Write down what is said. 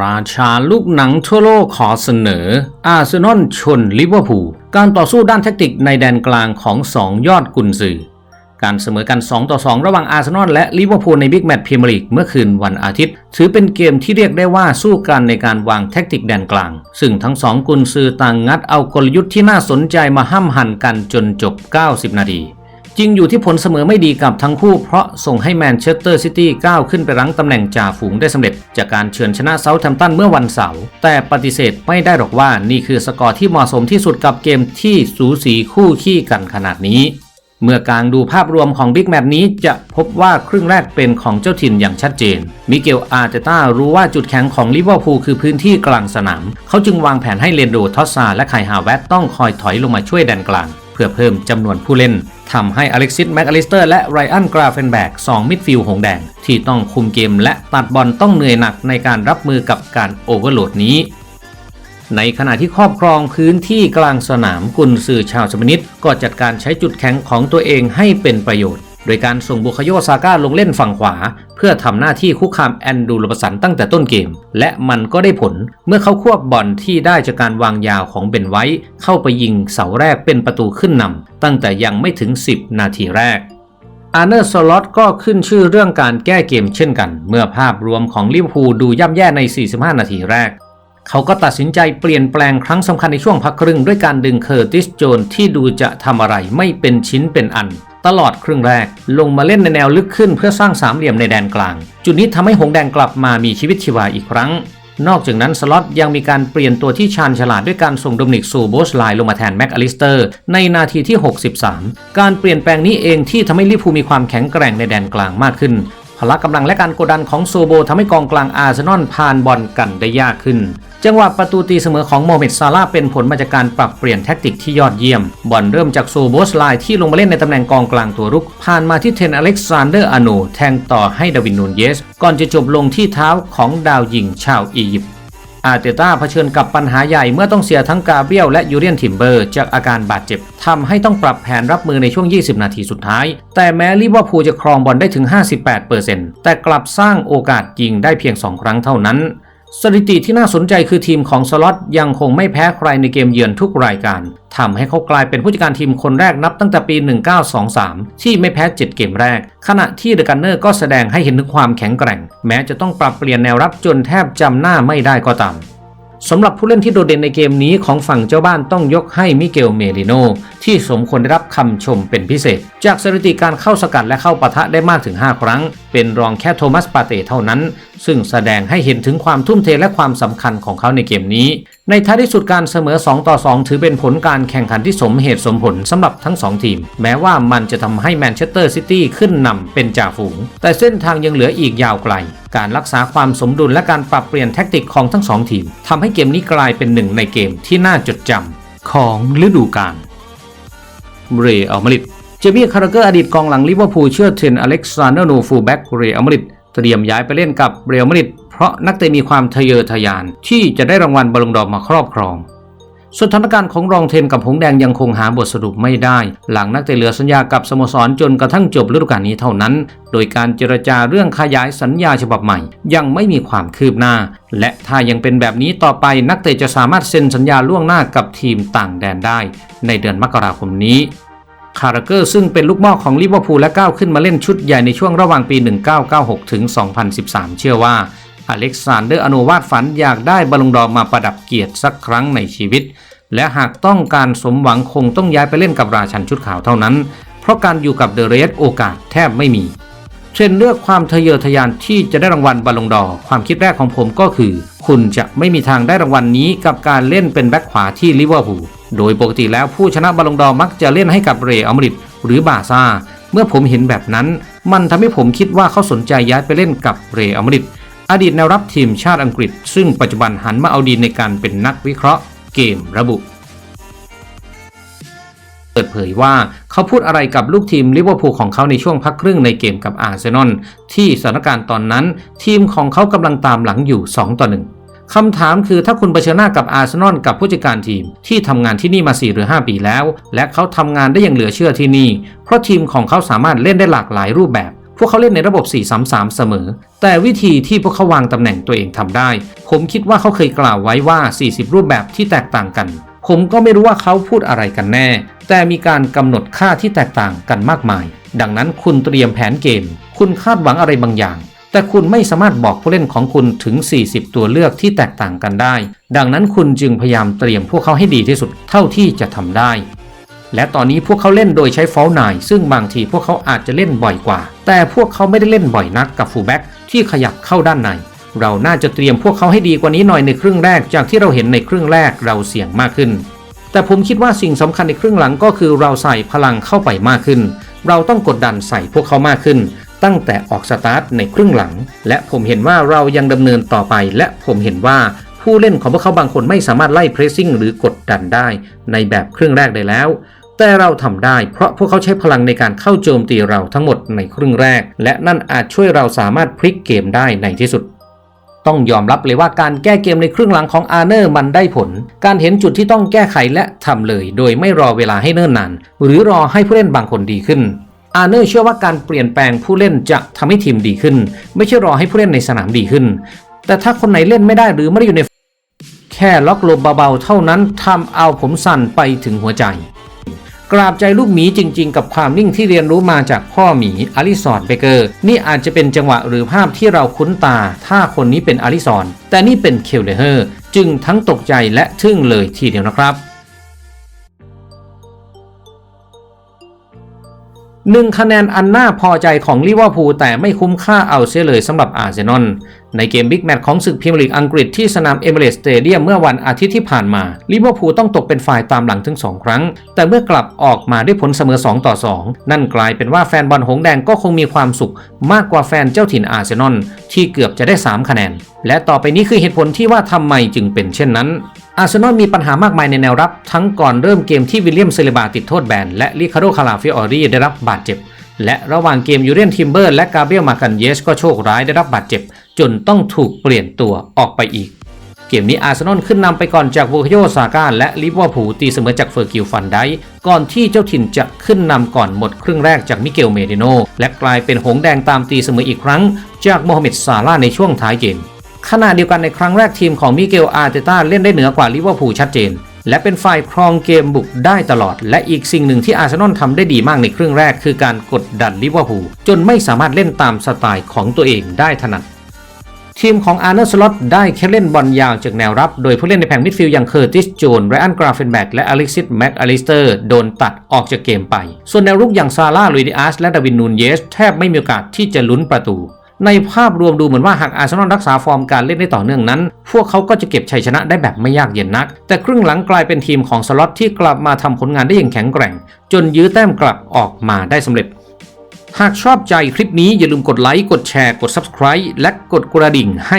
ราชาลูกหนังทั่วโลกขอเสนอ อาร์เซนอลชนลิเวอร์พูลการต่อสู้ด้านแทคติกในแดนกลางของ 2 ยอดกุนซือ การเสมอกัน 2 ต่อ 2 ระหว่างอาร์เซนอลและลิเวอร์พูลในบิ๊กแมตช์พรีเมียร์ลีกเมื่อคืนวันอาทิตย์ ถือเป็นเกมที่เรียกได้ว่าสู้กันในการวางแทคติกแดนกลาง ซึ่งทั้งสองกุนซือต่างงัดเอากลยุทธ์ที่น่าสนใจมาห้ำหั่นกันจนจบ 90 นาที จริงอยู่ที่ผลเสมอไม่ดีกับทั้งคู่เพราะส่งให้แมนเชสเตอร์ซิตี้ก้าวขึ้นไปรั้งตำแหน่งจ่าฝูงได้สำเร็จ จากการเฉือนชนะเซาท์แฮมป์ตันเมื่อวันเสาร์แต่ปฏิเสธไม่ได้หรอกว่านี่คือสกอร์ที่เหมาะสมที่สุดกับเกมที่สูสีคู่ขี้กันขนาดนี้ เมื่อกลางดูภาพรวมของบิ๊กแมตช์นี้จะพบว่าครึ่งแรกเป็นของเจ้าถิ่นอย่างชัดเจน มิเกลอาร์เตต้ารู้ว่าจุดแข็งของลิเวอร์พูลคือพื้นที่กลางสนาม เขาจึงวางแผนให้เลนโดทอสซาและไคฮาแวตต้องคอยถอยลงมาช่วยแดนกลาง เพื่อเพิ่มจำนวนผู้เล่น ทำให้อเล็กซิสแม็กอลิสเตอร์และไรอันกราเฟนแบกสองมิดฟิลด์หงแดง ที่ต้องคุมเกมและตัดบอลต้องเหนื่อยหนักในการรับมือกับการโอเวอร์โหลดนี้ ในขณะที่ครอบครองพื้นที่กลางสนามกุนซือชาวสเปนิดก็จัดการใช้จุดแข็งของตัวเองให้เป็นประโยชน์ โดยการส่งบุคโยซาก้าลงเล่นฝั่งขวา เพื่อทำหน้าที่คุกคามแอนดูลปสันตั้งแต่ต้นเกม และมันก็ได้ผลเมื่อเขาควบบอลที่ได้จากการวางยาวของเบนไว้เข้าไปยิงเสาแรกเป็นประตูขึ้นนำตั้งแต่ยังไม่ถึง 10 นาทีแรกอาร์เนอร์สล็อตก็ขึ้นชื่อเรื่องการแก้เกมเช่นกัน เมื่อภาพรวมของลิเวอร์พูลดูย่ำแย่ใน 45 นาทีแรก เขาก็ตัดสินใจเปลี่ยนแปลงครั้งสำคัญในช่วงพักครึ่งด้วยการดึงเคอร์ติสโจนที่ดูจะทำอะไรไม่เป็นชิ้นเป็นอัน ตลอดครึ่งแรก ลงมาเล่นในแนวลึกขึ้นเพื่อสร้างสามเหลี่ยมในแดนกลาง จุดนี้ทำให้หงแดงกลับมามีชีวิตชีวาอีกครั้ง นอกจากนั้นสล็อตยังมีการเปลี่ยนตัวที่ชาญฉลาดด้วยการส่งโดมินิกซูโบสไลน์ลงมาแทนแม็กอลิสเตอร์ในนาทีที่ 63 การเปลี่ยนแปลงนี้เองที่ทำให้ลิเวอร์พูมีความแข็งแกร่งในแดนกลางมากขึ้น พละกำลังและการกดดันของโซโบทำให้กองกลางอาร์เซนอลผ่านบอลกันได้ยากขึ้น จังหวะประตูตีเสมอของโมเมดซาลาเป็นผลมาจากการปรับเปลี่ยนแท็กติกที่ยอดเยี่ยม บอลเริ่มจากโซโบสไลที่ลงมาเล่นในตำแหน่งกองกลางตัวรุก ผ่านมาที่เทนอเล็กซานเดอร์อาโนแทงต่อให้ดาวินนูนเยส ก่อนจะจบลงที่เท้าของดาวยิงชาวอียิปต์ อาร์เตต้าเผชิญกับปัญหาใหญ่เมื่อต้องเสียทั้งกาเบรียลและยูเรียนทิมเบอร์จากอาการบาดเจ็บทำให้ต้องปรับแผนรับมือในช่วง 20 นาทีสุดท้าย แต่แม้ลิเวอร์พูลจะครองบอลได้ถึง 58%แต่กลับสร้างโอกาสยิงได้เพียง 2 ครั้งเท่านั้น สถิติที่น่าสนใจคือทีมของสล็อตยังคงไม่แพ้ใครในเกมเยือนทุกรายการทำให้เขากลายเป็นผู้จัดการทีมคนแรกนับตั้งแต่ปี 1923 ที่ไม่แพ้ 7 เกมแรก ขณะที่เดอะกันเนอร์ก็แสดงให้เห็นถึงความแข็งแกร่ง แม้จะต้องปรับเปลี่ยนแนวรับจนแทบจำหน้าไม่ได้ก็ตามสำหรับผู้เล่นที่โดดเด่นในเกมนี้ของฝั่งเจ้าบ้านต้องยกให้มิเกลเมลิโนที่สมควรได้รับคำชมเป็นพิเศษ จากสถิติการเข้าสกัดและเข้าปะทะได้มากถึง 5 ครั้ง เป็นรองแค่โทมัสปาเต้เท่านั้น ซึ่งแสดงให้เห็นถึงความทุ่มเทและความสำคัญของเขาในเกมนี้ ในท้ายที่สุดการเสมอ 2 ต่อ 2 ถือเป็นผลการแข่งขันที่สมเหตุสมผลสำหรับทั้ง 2 ทีม แม้ว่ามันจะทำให้แมนเชสเตอร์ซิตี้ขึ้นนำเป็นจ่าฝูง แต่เส้นทางยังเหลืออีกยาวไกลการรักษาความสมดุลและการปรับเปลี่ยนแท็กติกของทั้งสองทีมทำให้เกมนี้กลายเป็นหนึ่งในเกมที่น่าจดจำของฤดูกาล เรอัลมาริดเจมี่คาร์เกอร์อดีตกองหลังลิเวอร์พูลเชื่อเทรนอเล็กซานเดอร์โนฟูแบ็กเรอัลมาดริดเตรียมย้ายไปเล่นกับเรอัลมาริดเพราะนักเตะมีความทะเยอทะยานที่จะได้รางวัลบอลลงดอกมาครอบครอง สถานการณ์ของรองเทนกับหงแดงยังคงหาบทสรุปไม่ได้ หลังนักเตะเหลือสัญญากับสโมสรจนกระทั่งจบฤดูกาลนี้เท่านั้น โดยการเจรจาเรื่องขยายสัญญาฉบับใหม่ ยังไม่มีความคืบหน้า และถ้ายังเป็นแบบนี้ต่อไปนักเตะจะสามารถเซ็นสัญญาล่วงหน้ากับทีมต่างแดนได้ ในเดือนมกราคมนี้คาร์เกอร์ซึ่งเป็นลูกหม่อของลิเวอร์พูลและก้าวขึ้นมาเล่นชุดใหญ่ในช่วงระหว่างปี 1996 ถึง 2013 เชื่อว่า อเล็กซานเดอร์อโนวาดฝันอยากได้บอลลงดอร์มาประดับเกียรติสักครั้งในชีวิต และหากต้องการสมหวังคงต้องย้ายไปเล่นกับราชันชุดขาวเท่านั้น เพราะการอยู่กับเดอะเรสโอกาสแทบไม่มีเทรนเลือกความทะเยอทะยานที่จะได้รางวัลบอลลงดอร์ความคิดแรกของผมก็คือ คุณจะไม่มีทางได้รางวัลนี้กับการเล่นเป็นแบ็คขวาที่ลิเวอร์พูลโดยปกติแล้วผู้ชนะบอลลงดอร์มักจะเล่นให้กับเรอัลมาดริดหรือบาร์ซ่าเมื่อผมเห็นแบบนั้น มันทำให้ผมคิดว่าเขาสนใจย้ายไปเล่นกับเรอัลมาดริด อดีตแนวรับทีมชาติอังกฤษ ซึ่งปัจจุบันหันมาเอาดีในการเป็นนักวิเคราะห์เกมระบุ เปิดเผยว่าเขาพูดอะไรกับลูกทีมลิเวอร์พูลของเขาในช่วงพักครึ่งในเกมกับอาร์เซนอลที่สถานการณ์ตอนนั้น ทีมของเขากำลังตามหลังอยู่ 2 ต่อ 1คำถามคือถ้าคุณเผชิญหน้ากับอาร์เซนอลกับผู้จัดการทีม ที่ทำงานที่นี่มา 4 หรือ 5 ปีแล้ว และเขาทำงานได้อย่างเหลือเชื่อที่นี่ เพราะทีมของเขาสามารถเล่นได้หลากหลายรูปแบบ พวกเขาเล่นในระบบ 4-3-3 เสมอ แต่วิธีที่พวกเขาวางตำแหน่งตัวเองทำได้ ผมคิดว่าเขาเคยกล่าวไว้ว่า 40 รูปแบบที่แตกต่างกัน ผมก็ไม่รู้ว่าเขาพูดอะไรกันแน่ แต่มีการกำหนดค่าที่แตกต่างกันมากมาย ดังนั้นคุณเตรียมแผนเกม คุณคาดหวังอะไรบางอย่าง แต่คุณไม่สามารถบอกผู้เล่นของคุณถึง 40 ตัวเลือกที่แตกต่างกันได้ ดังนั้นคุณจึงพยายามเตรียมพวกเขาให้ดีที่สุดเท่าที่จะทำได้ และตอนนี้พวกเขาเล่นโดยใช้ฟอลนายซึ่งบางทีพวกเขาอาจจะเล่นบ่อยกว่า แต่พวกเขาไม่ได้เล่นบ่อยนักกับฟูลแบ็กที่ขยับเข้าด้านใน เราน่าจะเตรียมพวกเขาให้ดีกว่านี้หน่อยในครึ่งแรก จากที่เราเห็นในครึ่งแรกเราเสี่ยงมากขึ้น แต่ผมคิดว่าสิ่งสำคัญในครึ่งหลังก็คือเราใส่พลังเข้าไปมากขึ้น เราต้องกดดันใส่พวกเขามากขึ้น ตั้งแต่ออกสตาร์ทในครึ่งหลัง และผมเห็นว่าเรายังดำเนินต่อไป และผมเห็นว่าผู้เล่นของพวกเขาบางคนไม่สามารถไล่เพรสซิ่งหรือกดดันได้ ในแบบครึ่งแรกได้แล้ว แต่เราทำได้เพราะพวกเขาใช้พลังในการเข้าโจมตีเราทั้งหมดในครึ่งแรก และนั่นอาจช่วยเราสามารถพลิกเกมได้ในที่สุด ต้องยอมรับเลยว่าการแก้เกมในครึ่งหลังของอาร์เนอร์มันได้ผล การเห็นจุดที่ต้องแก้ไขและทำเลย โดยไม่รอเวลาให้เนิ่นนาน หรือรอให้ผู้เล่นบางคนดีขึ้นอาร์เนอร์เชื่อว่าการเปลี่ยนแปลงผู้เล่นจะทำให้ทีมดีขึ้น ไม่ใช่รอให้ผู้เล่นในสนามดีขึ้น แต่ถ้าคนไหนเล่นไม่ได้หรือไม่ได้อยู่ใน แค่ล็อกลมเบาๆเท่านั้นทำเอาผมสั่นไปถึงหัวใจ กราบใจลูกหมีจริง ๆ กับความนิ่งที่เรียนรู้มาจากพ่อหมีอลิสอนเบเกอร์นี่อาจจะเป็นจังหวะหรือภาพที่เราคุ้นตา ถ้าคนนี้เป็นอลิสอนแต่นี่เป็นเคลเลเฮอร์จึงทั้งตกใจและทึ่งเลยทีเดียวนะครับ หนึ่งคะแนนอันน่าพอใจของลิเวอร์พูลแต่ไม่คุ้มค่าเอาเสียเลยสำหรับอาร์เซนอลในเกมบิ๊กแมตช์ของศึกพรีเมียร์ลีกอังกฤษที่สนามเอเมเรสเตเดียมเมื่อวันอาทิตย์ที่ผ่านมาลิเวอร์พูลต้องตกเป็นฝ่ายตามหลังถึง 2 ครั้ง แต่เมื่อกลับออกมาด้วยผลเสมอ 2 ต่อ 2 นั่นกลายเป็นว่าแฟนบอลหงแดงก็คงมีความสุข มากกว่าแฟนเจ้าถิ่นอาร์เซนอลที่เกือบจะได้ 3 คะแนน และต่อไปนี้คือเหตุผลที่ว่าทำไมจึงเป็นเช่นนั้น อาร์เซนอลมีปัญหามากมายในแนวรับ ทั้งก่อนเริ่มเกมที่วิลเลียมเซเลบาติดโทษแบน และลิคาโดคาราฟิออรีได้รับบาดเจ็บ และระหว่างเกมยูเรียนทิมเบอร์และกาเบรียลมากันเยสก็โชคร้ายได้รับบาดเจ็บ จนต้องถูกเปลี่ยนตัวออกไปอีก เกมนี้อาร์เซนอลขึ้นนำไปก่อนจากบูคโยซาก้าและลิเวอร์พูลตีเสมอจากเฟอร์กิลฟันไดค์ก่อนที่เจ้าถิ่นจะขึ้นนำก่อนหมดครึ่งแรกจากมิเกลเมดิโนและกลายเป็นหงแดงตามตีเสมออีกครั้ง จากโมฮัมเหม็ดซาลาในช่วงท้ายเกม ขณะเดียวกันในครั้งแรกทีมของมิเกลอาร์เตต้าเล่นได้เหนือกว่าลิเวอร์พูลชัดเจน และเป็นฝ่ายครองเกมบุกได้ตลอด และอีกสิ่งหนึ่งที่อาร์เซนอลทำได้ดีมากในครึ่งแรก คือการกดดันลิเวอร์พูลจนไม่สามารถเล่นตามสไตล์ของตัวเองได้ถนัดทีมของอาร์เนอร์สล็อตได้แค่เล่นบอลยาวจากแนวรับ โดยผู้เล่นในแผงมิดฟิลด์อย่างเคอร์ติสโจนไรอันกราเฟนแบกและอล็กซิสแม็กอลิสเตอร์โดนตัดออกจากเกมไป ส่วนแนวรุกอย่างซาร่าลุยดิอาสและดาวินนูนเยส แทบไม่มีโอกาสที่จะลุ้นประตู ในภาพรวมดูเหมือนว่าหากอาร์เซนอลรักษาฟอร์มการเล่นได้ต่อเนื่องนั้น พวกเขาก็จะเก็บชัยชนะได้แบบไม่ยากเย็นนัก แต่ครึ่งหลังกลายเป็นทีมของสล็อตที่กลับมาทำผลงานได้อย่างแข็งแกร่ง จนยื้อแต้มกลับออกมาได้สำเร็จ หากชอบใจคลิปนี้อย่าลืมกดไลค์กดแชร์กด Subscribe และกดกระดิ่งให้